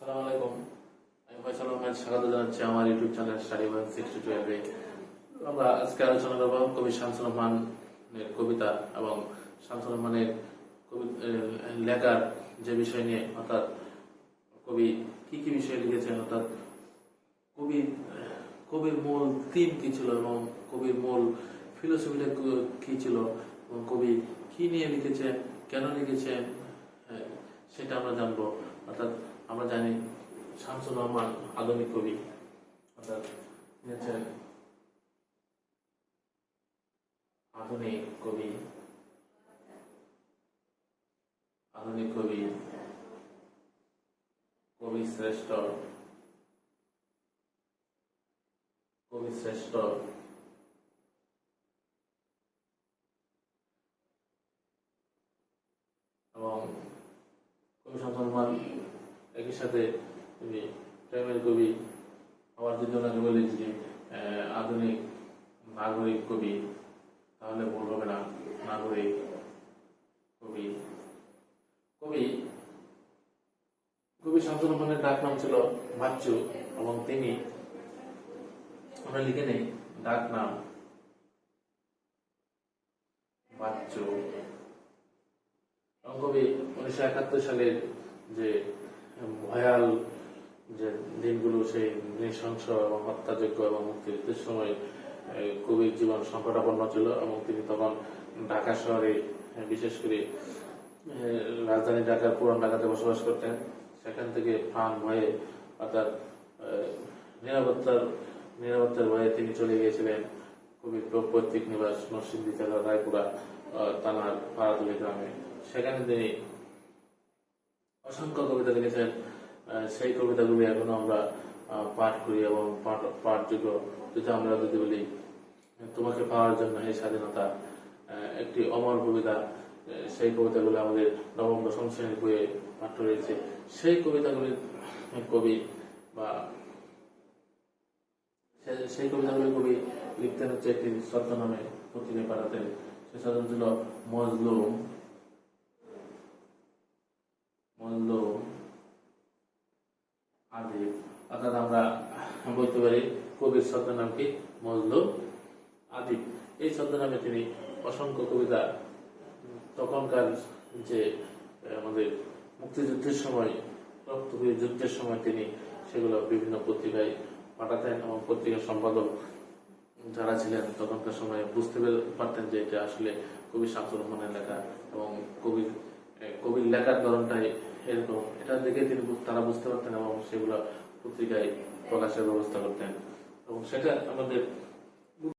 আসসালামু আলাইকুম। আমি ফয়সাল আহমেদ, স্বাগত জানাচ্ছি আমার YouTube channel study one sixty টুয়েলভে আমরা আজকে আলোচনা করব কবি শামসুর রহমানের কবিতা এবং শামসুর রহমানের লেখার যে বিষয় নিয়ে, অর্থাৎ কবি কি কি বিষয় লিখেছেন, অর্থাৎ কবি, কবির মূল থিম কি ছিল এবং কবির মূল ফিলোসফিটা কি ছিল এবং কবি কি নিয়ে লিখেছেন, কেন লিখেছেন সেটা আমরা জানব। অর্থাৎ আমরা জানি শামসুর রহমান আধুনিক কবি, অর্থাৎ হচ্ছেন আধুনিক কবি আধুনিক কবি কবি শ্রেষ্ঠ কবি শ্রেষ্ঠ। এবং কবি শামসুর রহমান একই সাথে তিনি প্রেমের কবি আবার যদি ওনাকে বলি যে আধুনিক নাগরিক কবি, তাহলে ভুল হবে না, নাগরিক কবি। কবি কবি শামসুর রহমানের ডাক নাম ছিল বাচ্চু এবং তিনি আমরা লিখে নেই ডাক নাম বাচ্চু এবং কবি উনিশশো একাত্তর সালের যে ভয়াল যে দিনগুলো সেই নৃশংস এবং হত্যাযোগ্য এবং মুক্তিযুদ্ধের সময় কবির জীবন সংকটাপন্ন ছিল এবং তিনি তখন ঢাকা শহরে বিশেষ করে রাজধানী ঢাকার পুরান ঢাকাতে বসবাস করতেন। সেখান থেকে প্রাণ ভয়ে অর্থাৎ নিরাপত্তার নিরাপত্তার ভয়ে তিনি চলে গিয়েছিলেন কবির পৈতৃক নিবাস নরসিংদী জেলার রায়পুরা থানার পাড়াতলি গ্রামে। সেখানে তিনি অসংখ্য কবিতা লিখেছেন সেই কবিতাগুলি এখনও আমরা পাঠ করি এবং পাঠ, পাঠযোগ্য। যদি আমরা যদি বলি, তোমাকে পাওয়ার জন্য এই স্বাধীনতা একটি অমর কবিতা সেই কবিতাগুলো আমাদের নবম, দশম শ্রেণির বইয়ে পাঠ্য রয়েছে। সেই কবিতাগুলির কবি বা সেই কবিতাগুলি কবি লিখতেন হচ্ছে একটি ছদ্ম নামে পাঠাতেন। সে ছদ্ম ছিল মজলুম। মজলুম আদি অর্থাৎ আমরা বলতে পারি কবির ছদ্মনাম কি? মজলুম আদি এই ছদ্মনামে তিনি অসংখ্য কবিতা, তখনকার যে আমাদের মুক্তিযুদ্ধের সময় রক্তবীর যুদ্ধের সময় তিনি সেগুলো বিভিন্ন পত্রিকায় পাঠাতেন এবং পত্রিকার সম্পাদক যারা ছিলেন তখনকার সময় বুঝতে পেরে- পারতেন যে এটা আসলে কবি শামসুর রহমানের লেখা এবং কবির কবির লেখার ধরনটাই এরকম। এটা দেখে তিনি তারা বুঝতে পারতেন এবং সেগুলো পত্রিকায় প্রকাশের ব্যবস্থা করতেন। এবং সেটা আমাদের